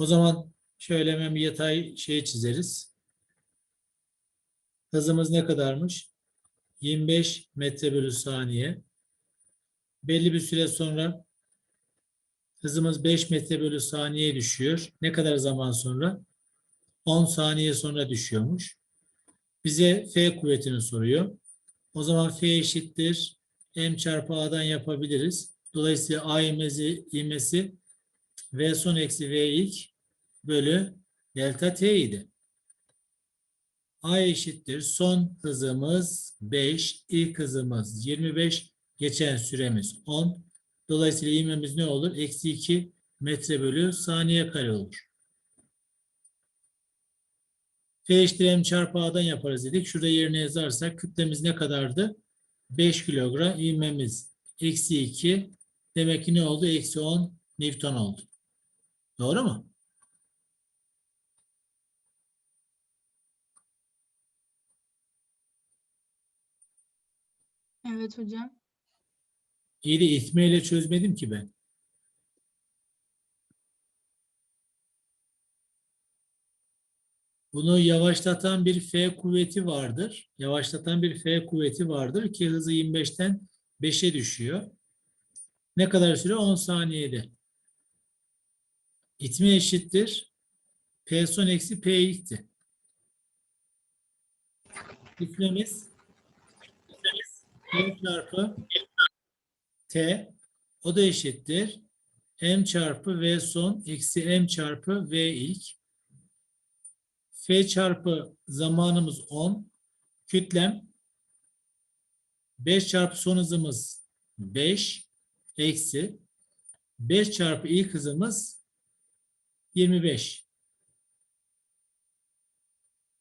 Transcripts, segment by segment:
O zaman şöyle hemen bir yatay şey çizeriz. Hızımız ne kadarmış? 25 metre bölü saniye. Belli bir süre sonra hızımız 5 metre bölü saniye düşüyor. Ne kadar zaman sonra? 10 saniye sonra düşüyormuş. Bize F kuvvetini soruyor. O zaman F eşittir. M çarpı A'dan yapabiliriz. Dolayısıyla A ivmesi, ivmesi V son eksi V ilk bölü delta T idi. A eşittir. Son hızımız 5, ilk hızımız 25, geçen süremiz 10. Dolayısıyla ivmemiz ne olur? Eksi 2 metre bölü saniye kare olur. F eşittir M çarpı A'dan yaparız dedik. Şurada yerine yazarsak kütlemiz ne kadardı? 5 kilogram. ivmemiz eksi 2. Demek ki ne oldu? Eksi 10 Newton oldu. Doğru mu? Evet hocam. İyi itmeyle çözmedim ki ben. Bunu yavaşlatan bir F kuvveti vardır. Yavaşlatan bir F kuvveti vardır ki hızı 25'ten 5'e düşüyor. Ne kadar süre? 10 saniyede. İtme eşittir. P son eksi P ilkti. İtmemiz P çarpı T o da eşittir. M çarpı V son eksi M çarpı V ilk. F çarpı zamanımız 10. Kütlem 5 çarpı son hızımız 5 eksi 5 çarpı ilk hızımız 25.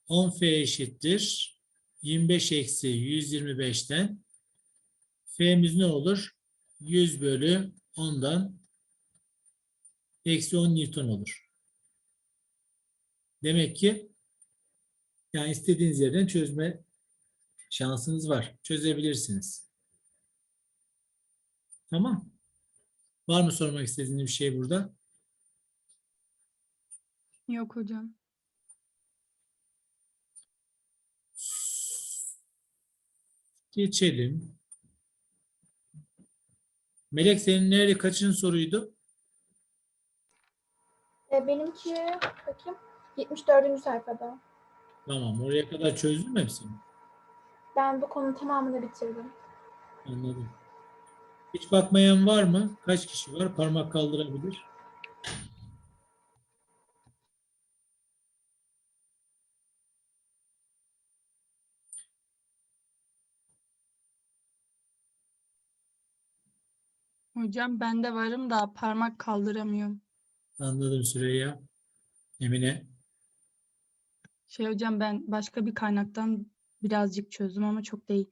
10 F eşittir. 25 eksi 125'ten F'miz ne olur? 100 bölü 10'dan eksi 10 Newton olur. Demek ki yani istediğiniz yerden çözme şansınız var. Çözebilirsiniz. Tamam. Var mı sormak istediğiniz bir şey burada? Yok hocam. Geçelim. Melek senin nerede kaçın soruydu? E, benimki bakayım 74. sayfada. Tamam. Oraya kadar çözdün mü hepsini? Ben bu konunun tamamını bitirdim. Anladım. Hiç bakmayan var mı? Kaç kişi var? Parmak kaldırabilir. Hocam ben de varım da parmak kaldıramıyorum. Anladım Süreyya. Emine. Şey hocam ben başka bir kaynaktan birazcık çözdüm ama çok değil.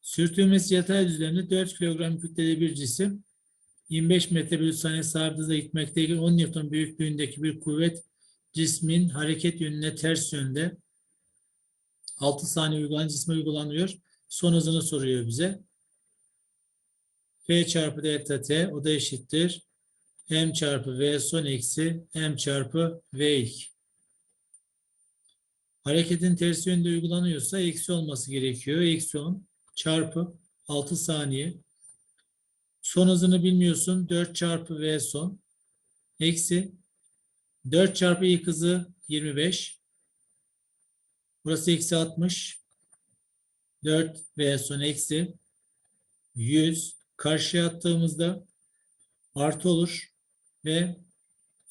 Sürtünmesi yatay düzlemde 4 kilogram kütleli bir cisim 25 metre bölü saniye hızla gitmekteki 10 Newton büyüklüğündeki bir kuvvet cismin hareket yönüne ters yönde 6 saniye uygulanan cisme uygulanıyor. Son hızını soruyor bize. F çarpı delta T o da eşittir. M çarpı V son eksi M çarpı V ilk. Hareketin ters yönde uygulanıyorsa eksi olması gerekiyor. Eksi 10 çarpı 6 saniye. Son hızını bilmiyorsun. 4 çarpı V son. Eksi 4 çarpı ilk hızı 25. Burası eksi 60. 4 V son eksi 100. Karşıya attığımızda artı olur ve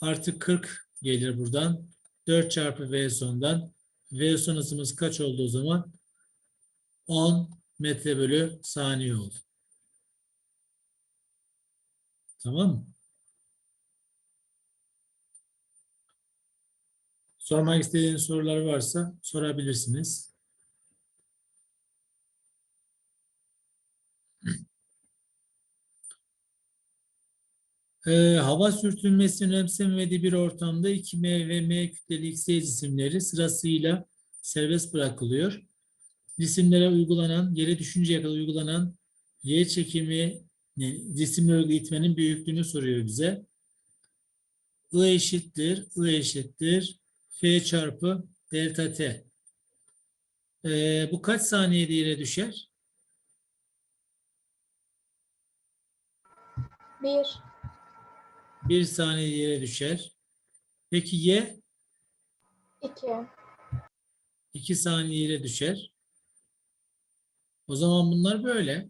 artı 40 gelir buradan. 4 çarpı V sondan. V son hızımız kaç oldu o zaman? 10 metre bölü saniye oldu. Tamam mı? Sormak istediğiniz sorular varsa sorabilirsiniz. Ee, hava sürtünmesinin önemsemediği bir ortamda 2M ve M kütleli X cisimleri sırasıyla serbest bırakılıyor. Cisimlere uygulanan, yere düşünceye kadar uygulanan Y çekimi cisimleri itmenin büyüklüğünü soruyor bize. I eşittir, I eşittir F çarpı delta T. Ee, bu kaç saniyede yere düşer? 1. 1 saniyede yere düşer. Peki Y 2. 2 saniye yere düşer. O zaman bunlar böyle.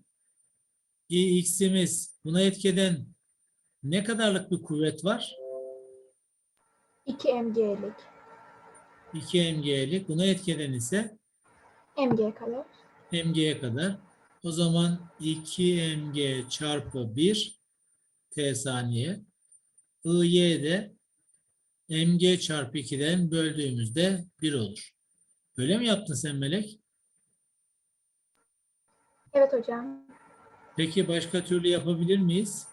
X'imiz buna etkeden ne kadarlık bir kuvvet var? 2 mg'lik. 2 mg'lik. Buna etkeden ise mg kadar. mg'ye kadar. O zaman 2 mg çarpı 1 t saniye. IY de mg çarpı 2'den böldüğümüzde 1 olur. Böyle mi yaptın sen Melek? Evet hocam. Peki başka türlü yapabilir miyiz?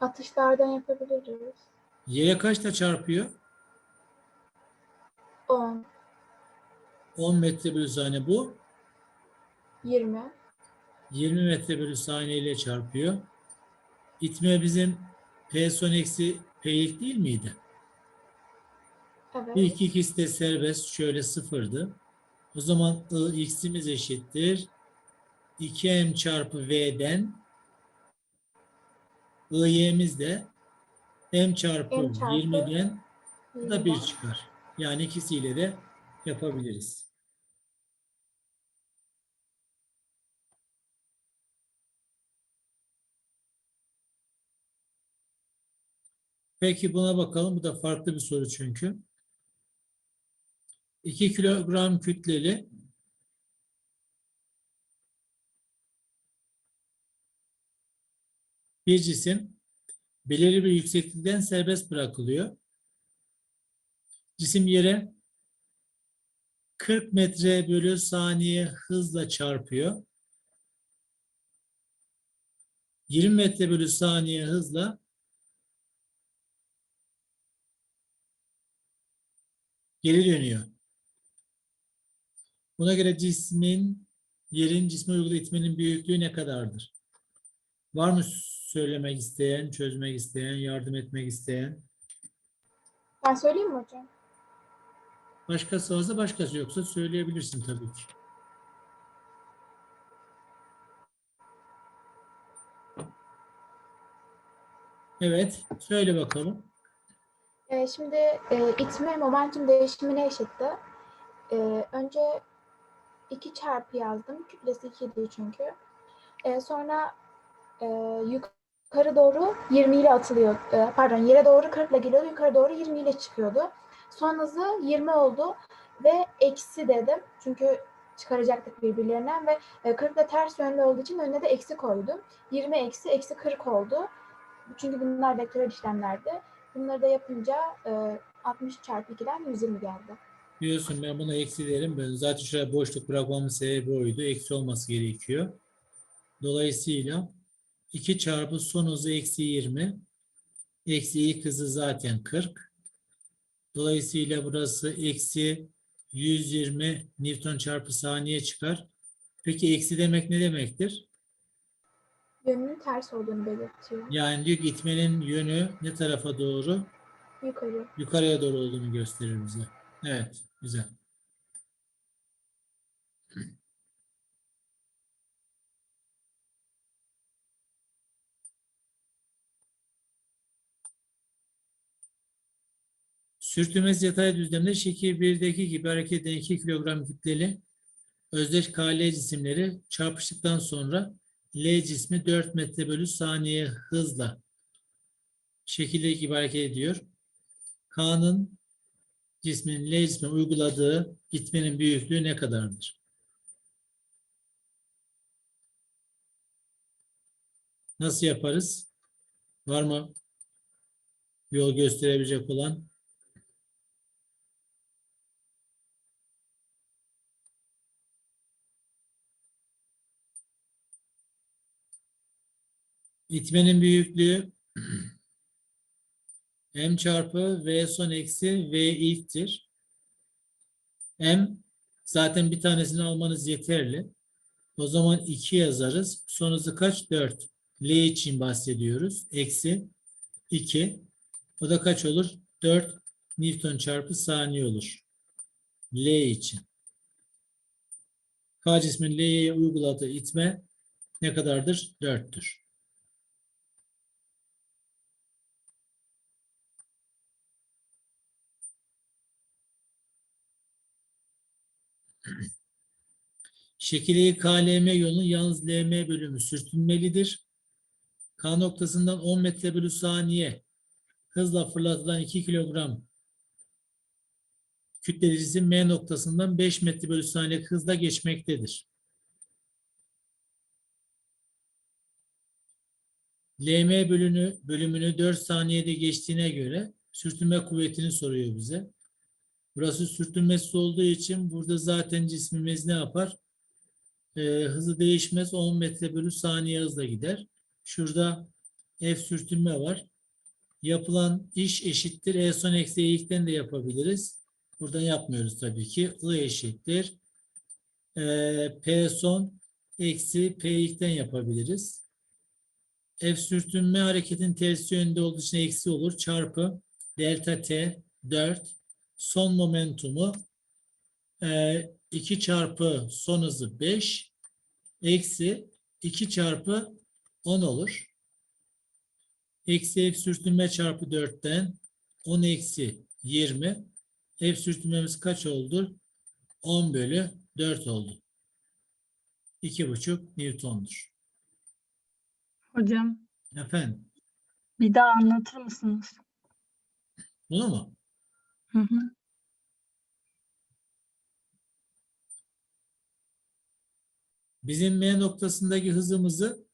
Atışlardan yapabiliriz. Yere kaçta çarpıyor? 10. 10 metre bölü saniye bu. 20. 20 metre bölü saniye ile çarpıyor. İtme bizim P son eksi P ilk değil miydi? Evet. İlk ikisi de serbest. Şöyle sıfırdı. O zaman I, x'imiz eşittir. 2m çarpı v'den i'y'miz de m çarpı M çarpı 20'den bu da 1 20. çıkar. Yani ikisiyle de yapabiliriz. Peki buna bakalım. Bu da farklı bir soru çünkü. 2 kilogram kütleli bir cisim belirli bir yükseklikten serbest bırakılıyor. Cisim yere 40 metre bölü saniye hızla çarpıyor. 20 metre bölü saniye hızla geri dönüyor. Buna göre cismin yerin cisme uyguladığı itmenin büyüklüğü ne kadardır? Var mı söylemek isteyen, çözmek isteyen, yardım etmek isteyen? Ben söyleyeyim mi hocam? Başkası varsa başkası yoksa söyleyebilirsin tabii ki. Evet, söyle bakalım. Ee, şimdi e, itme momentum değişimine eşitti. Ee, önce 2 çarpı yazdım. Kütlesi 2 idi çünkü. Ee, sonra e, yukarı doğru 20 ile atılıyor. e, pardon yere doğru 40 ile geliyordu. Yukarı doğru 20 ile çıkıyordu. Son hızı 20 oldu ve eksi dedim. Çünkü çıkaracaktık birbirlerinden ve e, 40 da ters yönlü olduğu için önüne de eksi koydum. 20 eksi eksi 40 oldu. Çünkü bunlar vektörel işlemlerdi. Bunları da yapınca e, 60 çarpı 2'den 120 geldi. Biliyorsun ben buna eksi derim. Ben zaten şuraya boşluk bırakmamın sebebi oydu. Eksi olması gerekiyor. Dolayısıyla 2 çarpı son hızı eksi 20. Eksi ilk hızı zaten 40. Dolayısıyla burası eksi 120 Newton çarpı saniye çıkar. Peki eksi demek ne demektir? Yönünün ters olduğunu belirtiyor. Yani diyor ki itmenin yönü ne tarafa doğru? Yukarı. Yukarıya doğru olduğunu gösterir bize. Evet, güzel. Sürtünmez yatay düzlemde şekil 1'deki gibi hareket eden 2 kilogram kütleli özdeş KL cisimleri çarpıştıktan sonra L cismi 4 metre bölü saniye hızla şekildeki gibi hareket ediyor. K'nın cismin L cismine uyguladığı itmenin büyüklüğü ne kadardır? Nasıl yaparız? Var mı yol gösterebilecek olan? İtmenin büyüklüğü m çarpı v son eksi v ilktir. m zaten bir tanesini almanız yeterli. O zaman 2 yazarız. Son hızı kaç? 4. L için bahsediyoruz. Eksi 2. O da kaç olur? 4 Newton çarpı saniye olur. L için. K cismin L'ye uyguladığı itme ne kadardır? 4'tür. Şekil KLM yolunun yalnız LM bölümü sürtünmelidir. K noktasından 10 metre bölü saniye hızla fırlatılan 2 kilogram kütleli cisim M noktasından 5 metre bölü saniye hızla geçmektedir. LM bölümünü, bölümünü 4 saniyede geçtiğine göre sürtünme kuvvetini soruyor bize. Burası sürtünmesi olduğu için burada zaten cismimiz ne yapar? Ee, hızı değişmez 10 metre bölü saniye hızla gider. Şurada F sürtünme var. Yapılan iş eşittir. E son eksi eğikten de yapabiliriz. Buradan yapmıyoruz tabii ki. I eşittir. Ee, P son eksi P ilkten yapabiliriz. F sürtünme hareketin tersi yönde olduğu için eksi olur. Çarpı delta T 4 son momentumu e, 2 çarpı son hızı 5 eksi 2 çarpı 10 olur. Eksi F sürtünme çarpı 4'ten 10 eksi 20. F sürtünmemiz kaç oldu? 10 bölü 4 oldu. 2,5 Newton'dur. Hocam Efendim, bir daha anlatır mısınız? bunu mu? Bizim M noktasındaki hızımızı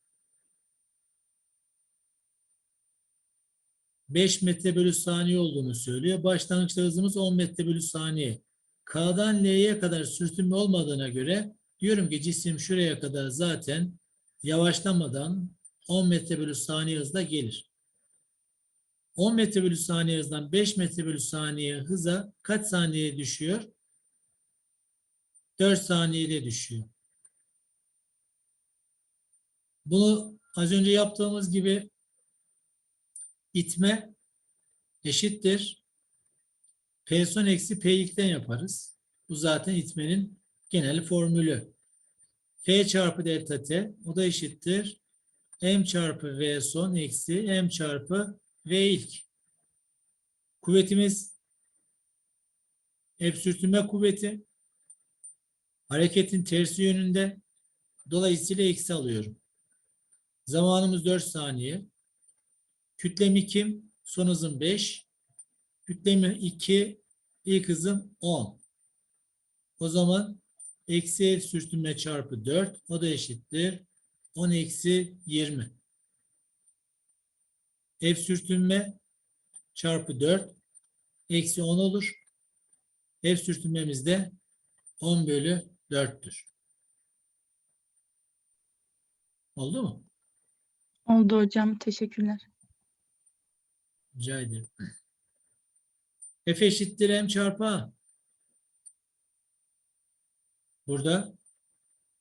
5 metre bölü saniye olduğunu söylüyor. Başlangıçta hızımız 10 metre bölü saniye. K'dan L'ye kadar sürtünme olmadığına göre diyorum ki cisim şuraya kadar zaten yavaşlamadan 10 metre bölü saniye hızla gelir. 10 metre bölü saniye hızdan 5 metre bölü saniye hıza kaç saniyeye düşüyor? 4 saniyede düşüyor. Bunu az önce yaptığımız gibi itme eşittir. P son eksi P ilkten yaparız. Bu zaten itmenin genel formülü. F çarpı delta T o da eşittir. M çarpı V son eksi M çarpı V ilk. Kuvvetimiz F sürtünme kuvveti. Hareketin tersi yönünde. Dolayısıyla eksi alıyorum. Zamanımız 4 saniye. Kütlem kim? Son hızım 5. Kütlemi 2. İlk hızım 10. O zaman eksi F sürtünme çarpı 4. O da eşittir. 10 eksi 20. F sürtünme çarpı 4 eksi 10 olur. F sürtünmemiz de 10 bölü 4'tür. Oldu mu? Oldu hocam. Teşekkürler. Rica ederim. F eşittir M çarpı A. Burada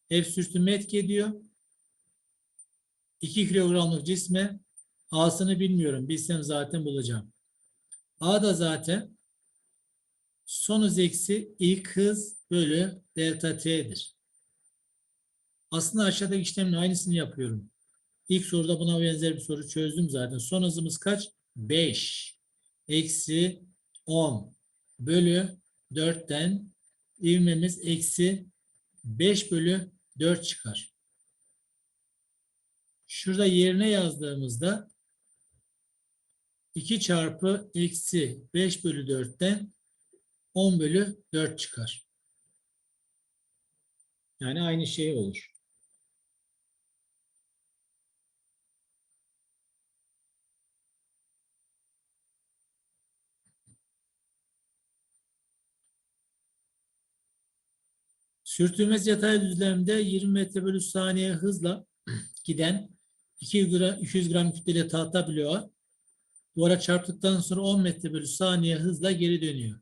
F sürtünme etki ediyor. 2 kilogramlık cisme A'sını bilmiyorum. Bilsem zaten bulacağım. A da zaten son hız eksi ilk hız bölü delta T'dir. Aslında aşağıdaki işlemin aynısını yapıyorum. İlk soruda buna benzer bir soru çözdüm zaten. Son hızımız kaç? 5 eksi 10 bölü 4'ten ivmemiz eksi 5 bölü 4 çıkar. Şurada yerine yazdığımızda 2 çarpı eksi 5 bölü 4'ten 10 bölü 4 çıkar. Yani aynı şey olur. Sürtünmez yatay düzlemde 20 metre bölü saniye hızla giden 200 gram, 200 gram kütleli tahta bloğu duvara çarptıktan sonra 10 metre bölü saniye hızla geri dönüyor.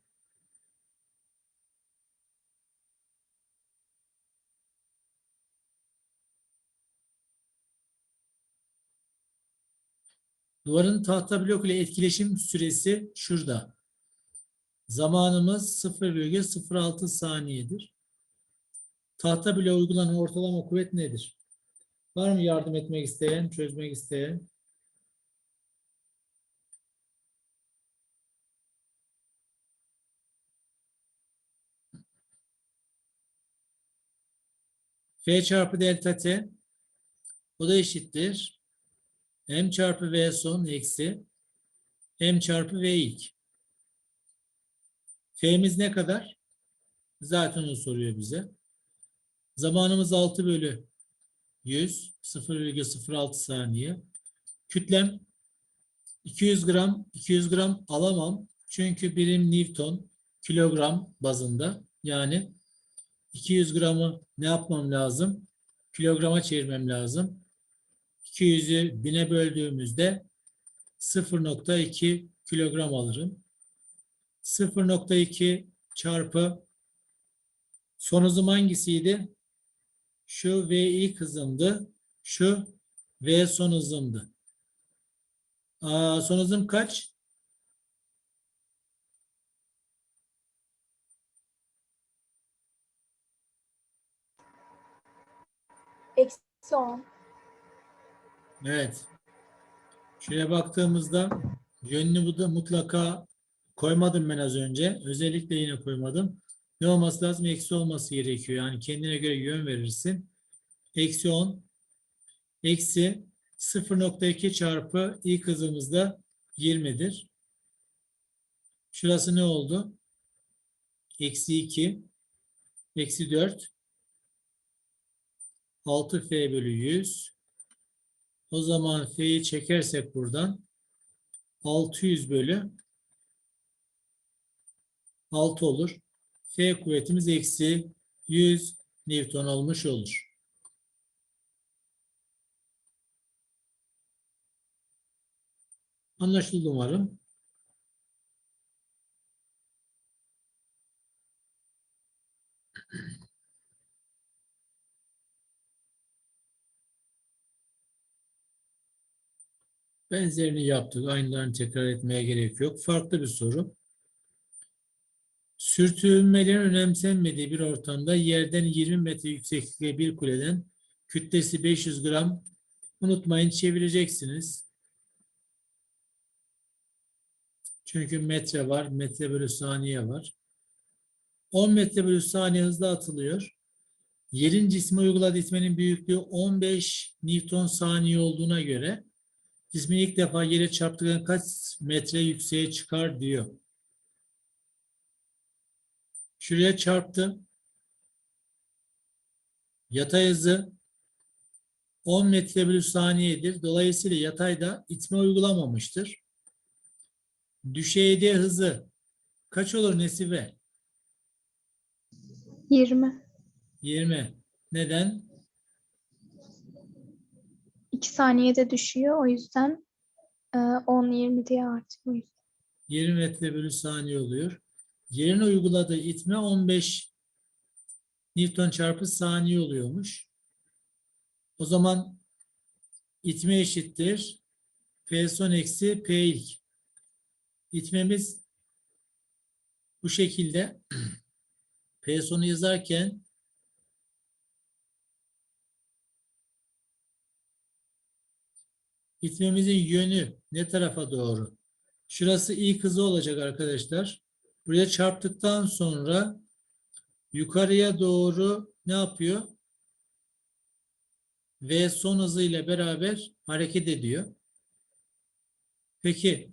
Duvarın tahta blok ile etkileşim süresi şurada. Zamanımız 0,06 saniyedir. Tahta bloğa uygulanan ortalama kuvvet nedir? Var mı yardım etmek isteyen, çözmek isteyen? F çarpı delta T o da eşittir. M çarpı V son eksi M çarpı V ilk. F'miz ne kadar? Zaten onu soruyor bize. Zamanımız 6 bölü 100, 0,06 saniye. Kütlem 200 gram, 200 gram alamam. Çünkü birim Newton kilogram bazında. Yani 200 gramı ne yapmam lazım? Kilograma çevirmem lazım. 200'ü 1000'e böldüğümüzde 0.2 kilogram alırım. 0.2 çarpı son hızım hangisiydi? Şu V ilk hızımdı. Şu V son hızımdı. Aa, son hızım kaç? Eksi 10. Evet. Şuraya baktığımızda yönünü bu da mutlaka koymadım ben az önce. Özellikle yine koymadım. Ne olması lazım? Eksi olması gerekiyor. Yani kendine göre yön verirsin. Eksi 10. Eksi 0.2 çarpı ilk hızımızda 20'dir. Şurası ne oldu? Eksi 2. Eksi 4. 6F bölü 100. O zaman F'yi çekersek buradan 600 bölü 6 olur. F kuvvetimiz eksi 100 Newton olmuş olur. Anlaşıldı umarım. Benzerini yaptık. Aynılarını tekrar etmeye gerek yok. Farklı bir soru. Sürtünmelerin önemsenmediği bir ortamda yerden 20 metre yükseklikte bir kuleden kütlesi 500 gram unutmayın çevireceksiniz. Çünkü metre var, metre bölü saniye var. 10 metre bölü saniye hızla atılıyor. Yerin cisme uyguladığı itmenin büyüklüğü 15 Newton saniye olduğuna göre cismin ilk defa yere çarptığında kaç metre yükseğe çıkar diyor. Şuraya çarptım. Yatay hızı 10 metre bölü saniyedir. Dolayısıyla yatayda itme uygulamamıştır. Düşeyde hızı kaç olur Nesibe? 20. 20. Neden? 2 saniyede düşüyor. O yüzden e, 10-20 diye artıyor. 20 metre bölü saniye oluyor. Yerin uyguladığı itme 15 Newton çarpı saniye oluyormuş. O zaman itme eşittir. P son eksi P ilk. İtmemiz bu şekilde. P sonu yazarken itmemizin yönü ne tarafa doğru? Şurası ilk hızı olacak arkadaşlar. Buraya çarptıktan sonra yukarıya doğru ne yapıyor? V son hızı ile beraber hareket ediyor. Peki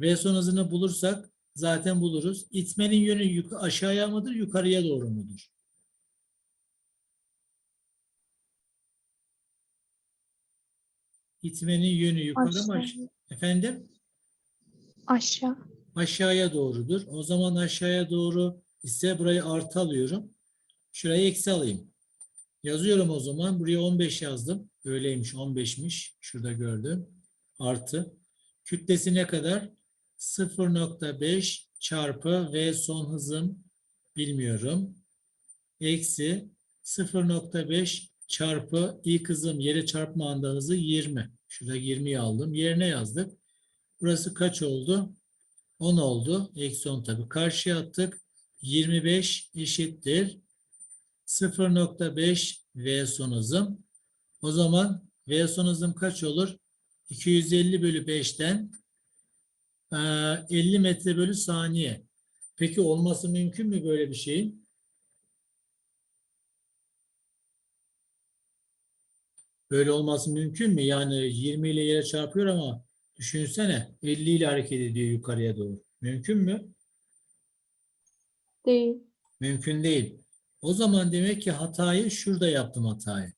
V son hızını bulursak zaten buluruz. İtmenin yönü aşağıya mıdır, yukarıya doğru mudur? İtmenin yönü yukarı mı? aş- Aşağı. Efendim? Aşağı. aşağıya doğrudur. O zaman aşağıya doğru ise burayı artı alıyorum. Şurayı eksi alayım. Yazıyorum o zaman. Buraya 15 yazdım. Öyleymiş 15'miş. Şurada gördüm. Artı. Kütlesi ne kadar? 0.5 çarpı V son hızım bilmiyorum. Eksi 0.5 çarpı ilk hızım yere çarpma anda hızı 20. Şurada 20'yi aldım. Yerine yazdık. Burası kaç oldu? 10 oldu. Eksi 10 tabii. Karşıya attık. 25 eşittir. 0.5 V son hızım. O zaman V son hızım kaç olur? 250 bölü 5'ten eee, 50 metre bölü saniye. Peki olması mümkün mü böyle bir şeyin? Böyle olması mümkün mü? Yani 20 ile yere çarpıyor ama düşünsene 50 ile hareket ediyor yukarıya doğru. Mümkün mü? Değil. Mümkün değil. O zaman demek ki hatayı şurada yaptım hatayı.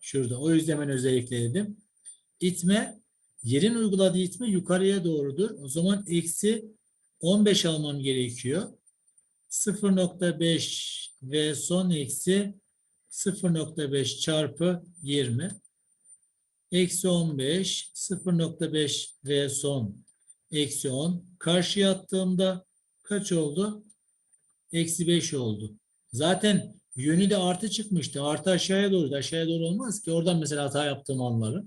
Şurada. O yüzden ben özellikle dedim. İtme, yerin uyguladığı itme yukarıya doğrudur. O zaman eksi 15 almam gerekiyor. 0.5 ve son eksi 0.5 çarpı 20. Eksi 15, 0.5 ve son eksi 10. Karşıya attığımda kaç oldu? Eksi 5 oldu. Zaten yönü de artı çıkmıştı. Artı aşağıya doğru. Aşağıya doğru olmaz ki. Oradan mesela hata yaptığım anları.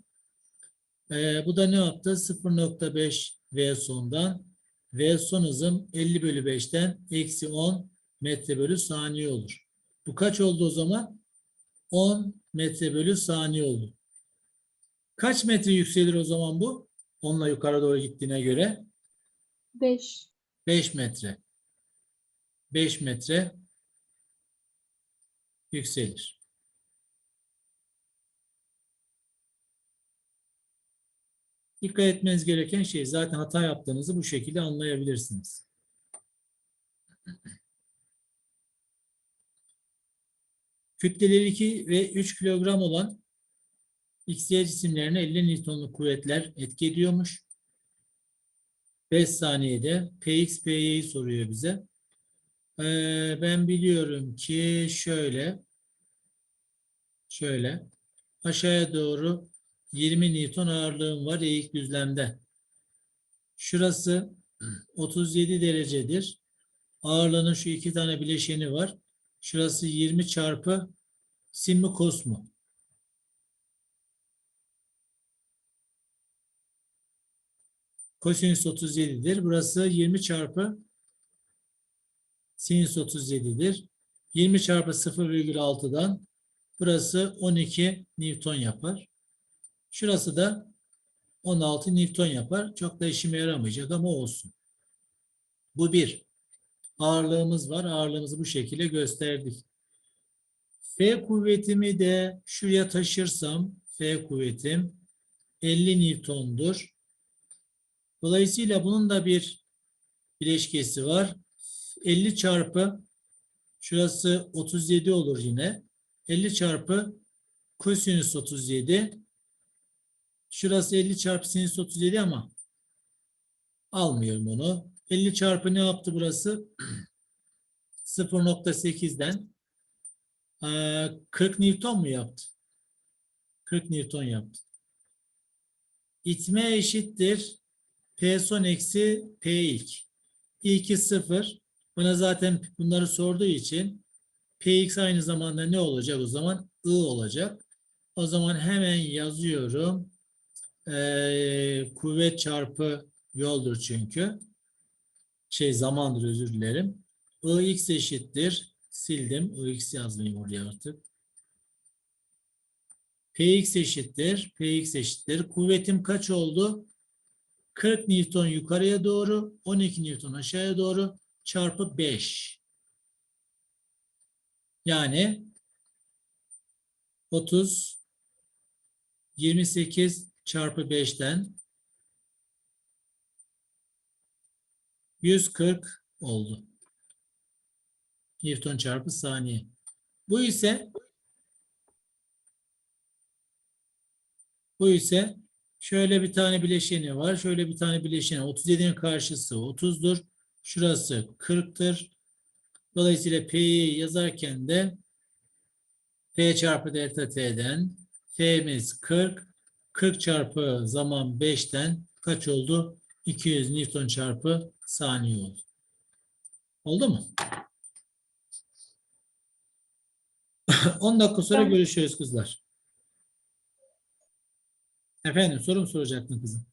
Ee, bu da ne yaptı? 0.5 V sondan. V son hızım 50 bölü 5'ten eksi 10 metre bölü saniye olur. Bu kaç oldu o zaman? 10 metre bölü saniye oldu. Kaç metre yükselir o zaman bu? Onunla yukarı doğru gittiğine göre 5. 5 metre. 5 metre yükselir. Dikkat etmeniz gereken şey zaten hata yaptığınızı bu şekilde anlayabilirsiniz. Kütleleri 2 ve 3 kilogram olan XY cisimlerine 50 Newton'luk kuvvetler etki ediyormuş. 5 saniyede Px, Py'yi soruyor bize. Ee, ben biliyorum ki şöyle şöyle aşağıya doğru 20 Newton ağırlığım var eğik düzlemde. Şurası 37 derecedir. Ağırlığının şu iki tane bileşeni var. Şurası 20 çarpı sin mi kos mu? Kosinüs 37'dir. Burası 20 çarpı sinüs 37'dir. 20 çarpı 0,6'dan burası 12 Newton yapar. Şurası da 16 Newton yapar. Çok da işime yaramayacak ama olsun. Bu bir. Ağırlığımız var. Ağırlığımızı bu şekilde gösterdik. F kuvvetimi de şuraya taşırsam F kuvvetim 50 Newton'dur. Dolayısıyla bunun da bir bileşkesi var. 50 çarpı şurası 37 olur yine. 50 çarpı kosinüs 37. Şurası 50 çarpı sinüs 37 ama almıyorum onu. 50 çarpı ne yaptı burası? 0.8'den eee, 40 Newton mu yaptı? 40 Newton yaptı. İtme eşittir. P son eksi P ilk. İlki 0. Bana zaten bunları sorduğu için Px aynı zamanda ne olacak o zaman? I olacak. O zaman hemen yazıyorum. Ee, kuvvet çarpı yoldur çünkü. Şey zamandır özür dilerim. Ix eşittir. Sildim. Ix yazmayayım oraya artık. Px eşittir. Px eşittir. Kuvvetim kaç oldu? 40 Newton yukarıya doğru, 12 Newton aşağıya doğru çarpı 5. Yani 30 28 çarpı 5'ten 140 oldu. Newton çarpı saniye. Bu ise bu ise şöyle bir tane bileşeni var. Şöyle bir tane bileşeni. 37'nin karşısı 30'dur. Şurası 40'tır. Dolayısıyla P'yi yazarken de P çarpı delta T'den F'miz 40. 40 çarpı zaman 5'ten kaç oldu? 200 Newton çarpı saniye oldu. Oldu mu? 10 dakika sonra görüşürüz kızlar. Efendim soru mu soracaktın kızım?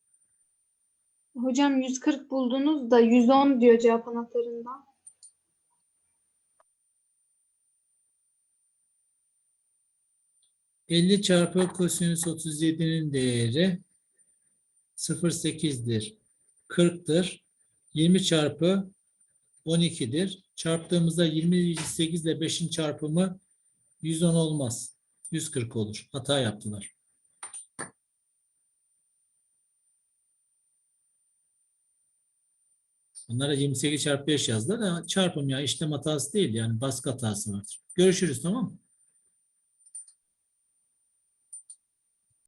Hocam 140 buldunuz da 110 diyor cevap anahtarında. ...50 çarpı kosinüs 37'nin değeri 0.8'dir. 40'tır. 20 çarpı 12'dir. Çarptığımızda 28 ile 5'in çarpımı 110 olmaz. 140 olur. Hata yaptılar. Bunlara 28 çarpı 5 yazdılar. da Çarpım ya işlem hatası değil yani baskı hatası vardır. Görüşürüz tamam mı?